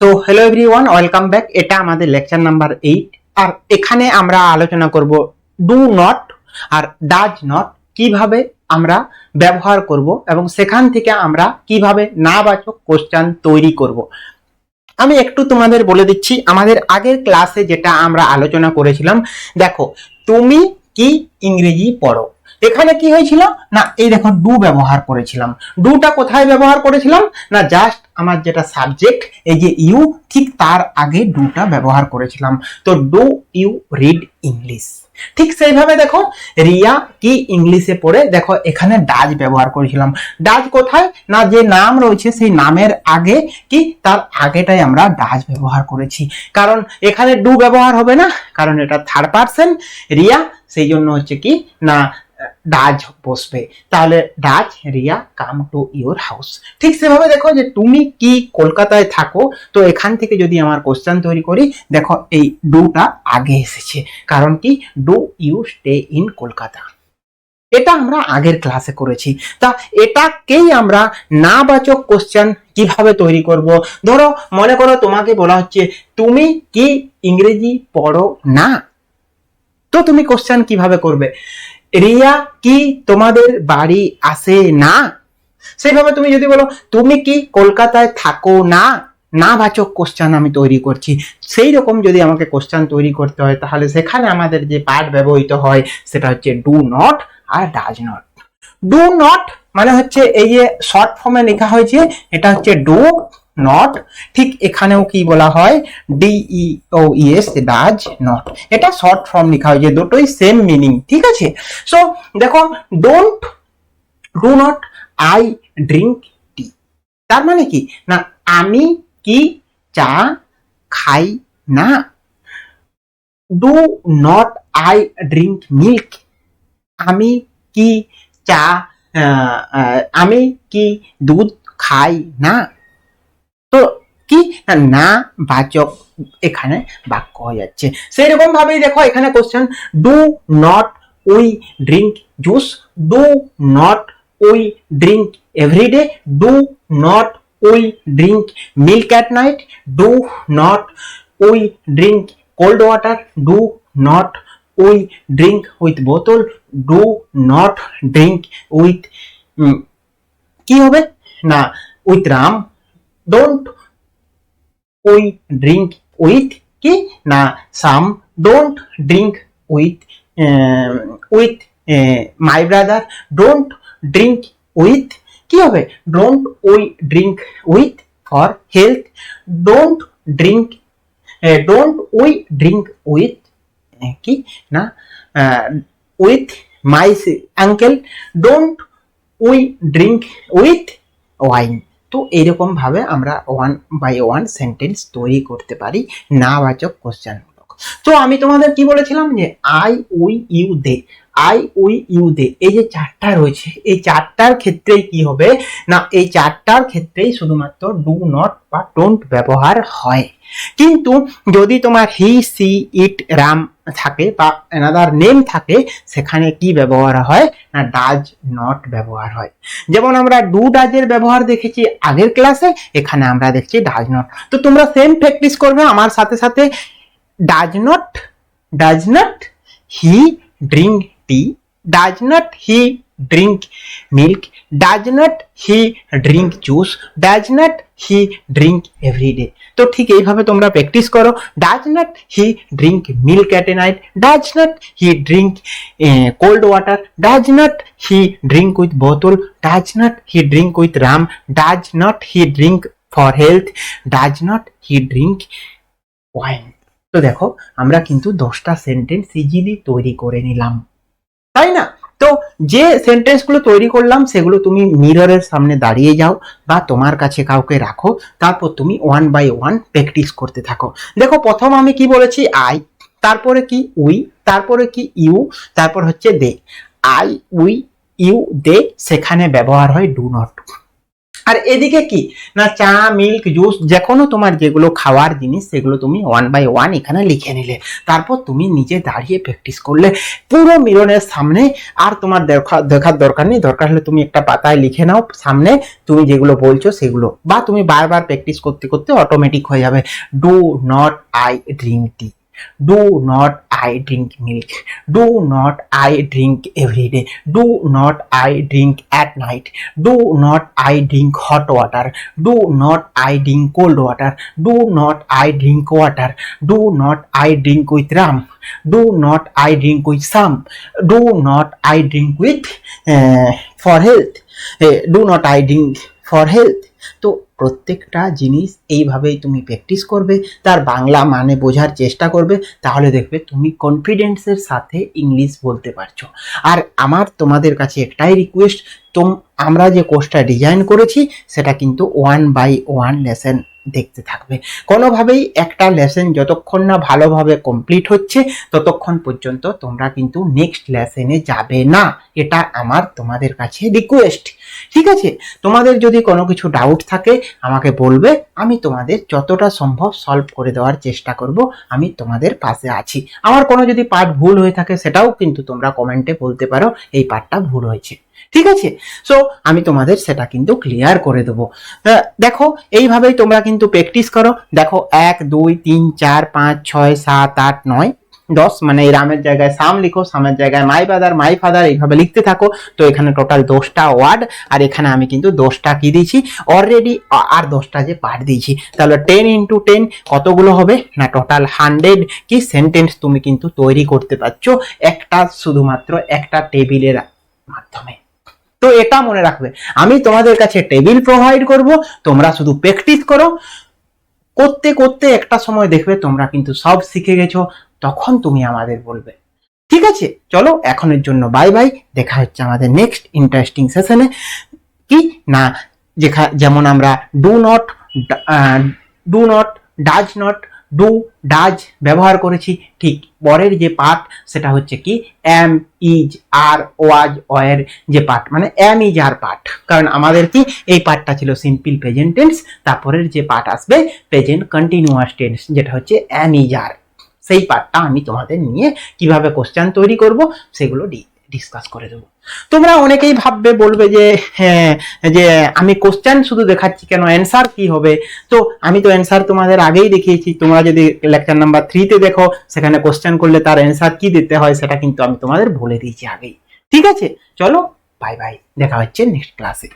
তো hello everyone welcome back এটা আমাদের লেকচার নাম্বার এইট আর এখানে আমরা আলোচনা করব ডু নট আর ডাজ নট কীভাবে আমরা ব্যবহার করব এবং সেখান থেকে আমরা কীভাবে নাবাচক কোশ্চেন তৈরি করব। আমি একটু তোমাদের বলে দিচ্ছি, আমাদের আগের ক্লাসে যেটা আমরা আলোচনা করেছিলাম, দেখো, তুমি কি ইংরেজি পড়ো? এখানে কি হয়েছিল? না, এই দেখো ডু ব্যবহার করেছিলাম। ডুটা কোথায় ব্যবহার করেছিলাম? না জাস্ট আমার যেটা সাবজেক্ট এই যে ইউ ঠিক তার আগে ডুটা ব্যবহার করেছিলাম। তো ডু ইউ রিড ইংলিশ ঠিক সেইভাবে দেখো, রিয়া কি ইংলিশে পড়ে? দেখো, এখানে ডাজ ব্যবহার করেছিলাম। ডাজ কোথায়? না, যে নাম রয়েছে, সেই নামের আগে কি তার আগেটাই আমরা ডাজ ব্যবহার করেছি। কারণ এখানে ডু ব্যবহার হবে না, কারণ এটা থার্ড পার্সন রিয়া, সেই জন্য হচ্ছে কি? না ডাজ বসবে। তাহলে does, Riya, come to your house. ঠিক সেভাবে দেখো যে তুমি কি কলকাতায় থাকো, তো এখান থেকে যদি আমার কোশ্চেন তৈরি করি, দেখো এই ডুটা আগে এসেছে। কারণ কি? Do you stay in Kolkata. এটা আমরা আগের ক্লাসে করেছি। তা এটাকেই আমরা নাবাচক কোশ্চেন কীভাবে তৈরি করব? ধরো, মনে করো তোমাকে বলা হচ্ছে, তুমি কি ইংরেজি পড়ো না? তো তুমি কোশ্চেন কীভাবে করবে? রিয়া কি তোমাদের বাড়ি আসে না? সেইভাবে তুমি যদি বলো, তুমি কি কলকাতায় থাকো না? না বাচক কোশ্চেন আমি তৈরি করছি। সেই রকম যদি আমাকে কোশ্চেন তৈরি করতে হয়, তাহলে সেখানে আমাদের যে পার্ট ব্যবহৃত হয়, সেটা হচ্ছে ডু নট আর ডাজ নট ডু নট মানে হচ্ছে এই যে শর্ট ফর্মে লেখা হয়েছে, এটা হচ্ছে ডু নট ঠিক এখানেও কি বলা হয়? D O E S does not এটা শর্ট ফর্ম লেখা হয়েছে, দুটোই সেম মিনিং ঠিক আছে? সো দেখো don't do not I drink tea তার মানে কি? না, আমি কি চা খাই না? Do not I drink milk আমি কি চা আমি কি দুধ খাই না? তো কি? না, বাচক এখানে বাক্য হয়ে যাচ্ছে। সেই রকম ভাবেই দেখো এখানে question do not we drink juice do not we drink everyday do not we drink milk at night do not we drink cold water do not we drink with বোতল ডু নট ড্রিঙ্ক উইথ কি হবে? না with Ram don't we drink with কি না Sam don't drink with with my brother don't drink with কি হবে? Don't we drink with for health don't drink don't we drink with কি? না with my uncle don't we drink with wine তো এইরকম ভাবে আমরা ওয়ান বাই ওয়ান সেন্টেন্স তৈরি করতে পারি নাবাচক কোশ্চেনমূলক তো আমি তোমাদের কি বলেছিলাম যে I we you they I we you they এই যে চারটা রয়েছে, এই চারটার ক্ষেত্রেই কি হবে? না, এই চারটার ক্ষেত্রেই শুধুমাত্র ডু নট বা ডোন্ট ব্যবহার হয়। কিন্তু যদি তোমার হি সি ইট রাম থাকে বা এনাদার নেম থাকে, সেখানে কি ব্যবহার হয়? না ডাজ নট ব্যবহার হয়। যেমন আমরা ডু ডাজের ব্যবহার দেখেছি আগের ক্লাসে এখানে আমরা দেখছি ডাজ নট তো তোমরা সেম প্র্যাকটিস করবে, আমার সাথে সাথে does not does not he drink tea does not he drink milk does not he drink juice does not he drink everyday তো ঠিক এইভাবে তোমরা প্র্যাকটিস করো। Does not he drink milk at a night does not he drink cold water does not he drink with বোতল does not he drink with Ram does not he drink for health does not he drink wine তো দেখো, আমরা কিন্তু দশটা sentence easily তৈরি করে নিলাম। তাই না? যে সেন্টেন্সগুলো তৈরি করলাম, সেগুলো তুমি মিররের সামনে দাঁড়িয়ে যাও বা তোমার কাছে কাউকে রাখো। তারপর তুমি ওয়ান বাই ওয়ান প্র্যাকটিস করতে থাকো। দেখো, প্রথম আমি কি বলেছি? আই তারপরে কি? উই তারপরে কি? ইউ তারপর হচ্ছে they I we you they সেখানে ব্যবহার হয় ডু নট আর এদিকে কি? না, চা মিল্ক জুস যে কোনো তোমার যেগুলো খাওয়ার জিনিস, সেগুলো তুমি ওয়ান বাই ওয়ান এখানে লিখে নিলে। তারপর তুমি নিজে দাঁড়িয়ে প্র্যাকটিস করলে পুরো মিলনের সামনে আর তোমার দেখা- দেখার দরকার নেই। দরকার হলে তুমি একটা পাতায় লিখে নাও সামনে, তুমি যেগুলো বলছো সেগুলো। বা তুমি বারবার প্র্যাকটিস করতে করতে অটোমেটিক হয়ে যাবে। Do not I drink tea Do not I drink milk? Do not I drink every day? Do not I drink at night? Do not I drink hot water? Do not I drink cold water? Do not I drink water? Do not I drink with rum? Do not I drink with some? Do not I drink with uh, for health? Uh, do not I drink for health? তো প্রত্যেকটা জিনিস এইভাবেই তুমি practice করবে, তার বাংলা মানে বোঝার চেষ্টা করবে, তাহলে দেখবে তুমি কনফিডেন্সের সাথে ইংলিশ বলতে পারছ। আর আমার তোমাদের কাছে একটাই রিকোয়েস্ট তোম আমরা যে কোর্সটা ডিজাইন করেছি, সেটা কিন্তু ওয়ান বাই ওয়ান লেসন দেখতে থাকবে। কোনোভাবেই একটা লেসন যতক্ষণ না ভালোভাবে কমপ্লিট হচ্ছে, ততক্ষণ পর্যন্ত তোমরা কিন্তু নেক্সট লেসনে যাবে না। এটা আমার, তোমাদের কাছে রিকোয়েস্ট ঠিক আছে? তোমাদের যদি কোনো কিছু ডাউট থাকে, আমাকে বলবে, আমি তোমাদের যতটা সম্ভব সলভ করে দেওয়ার চেষ্টা করব, আমি তোমাদের পাশে আছি। আমার কোনো যদি পার্ট ভুল হয়ে থাকে, সেটাও কিন্তু তোমরা কমেন্টে বলতে পারো, এই পার্টটা ভুল হয়েছে। ঠিক আছে? সো আমি তোমাদের সেটা কিন্তু ক্লিয়ার করে দেবো। দেখো, এইভাবেই তোমরা কিন্তু প্র্যাকটিস করো। দেখো, এক, দুই, তিন, চার, পাঁচ, ছয়, সাত, আট, নয়, দশ মানে এই রামের জায়গায় সাম লিখো, সামের জায়গায় মাই ফাদার মাই ফাদার এইভাবে লিখতে থাকো। তো এখানে টোটাল দশটা ওয়ার্ড আর এখানে আমি কিন্তু দশটা কি দিয়েছি? অলরেডি আর দশটা যে পার্ট দিয়েছি। তাহলে টেন ইন্টু টেন কতগুলো হবে? না টোটাল হান্ড্রেড কি সেন্টেন্স তুমি কিন্তু তৈরি করতে পারছ? একটা শুধুমাত্র একটা টেবিলের মাধ্যমে। তো এটা মনে রাখবে। আমি তোমাদের কাছে টেবিল প্রোভাইড করব, তোমরা শুধু প্র্যাকটিস করো। করতে করতে একটা সময় দেখবে তোমরা কিন্তু সব শিখে গেছো, তখন তুমি আমাদের বলবে। ঠিক আছে? চলো, এখনের জন্য বাই বাই দেখা হচ্ছে আমাদের নেক্সট ইন্টারেস্টিং সেশনে কি? না, যেখা যেমন আমরা do not do not does not do does ব্যবহার করেছি, ঠিক পরের যে পার্ট সেটা হচ্ছে কি এম ইজ আর ওয়াজ ওয়ের যে পার্ট মানে এম ইজ আর পার্ট কারণ আমাদের কি, এই পার্টটা ছিল সিম্পল প্রেজেন্ট টেন্স তারপরের যে পার্ট আসবে প্রেজেন্ট কন্টিনিউয়াস টেন্স যেটা হচ্ছে এম ইজ আর সেই পার্টটা আমি তোমাদের নিয়ে কীভাবে কোশ্চেন তৈরি করব, সেগুলো ডিসকাস করে দেবো। তোমরা অনেকেই ভাববে, বলবে যে হ্যাঁ যে আমি কোশ্চেন শুধু দেখাচ্ছি কেন অ্যান্সার কি হবে? তো আমি তো অ্যান্সার তোমাদের আগেই দেখিয়েছি। তোমরা যদি লেকচার নাম্বার থ্রিতে দেখো, সেখানে কোশ্চেন করলে তার অ্যান্সার কি দিতে হয়, সেটা কিন্তু আমি তোমাদের বলে দিয়েছি আগেই। ঠিক আছে? চলো বাই বাই দেখা হচ্ছে নেক্সট ক্লাসে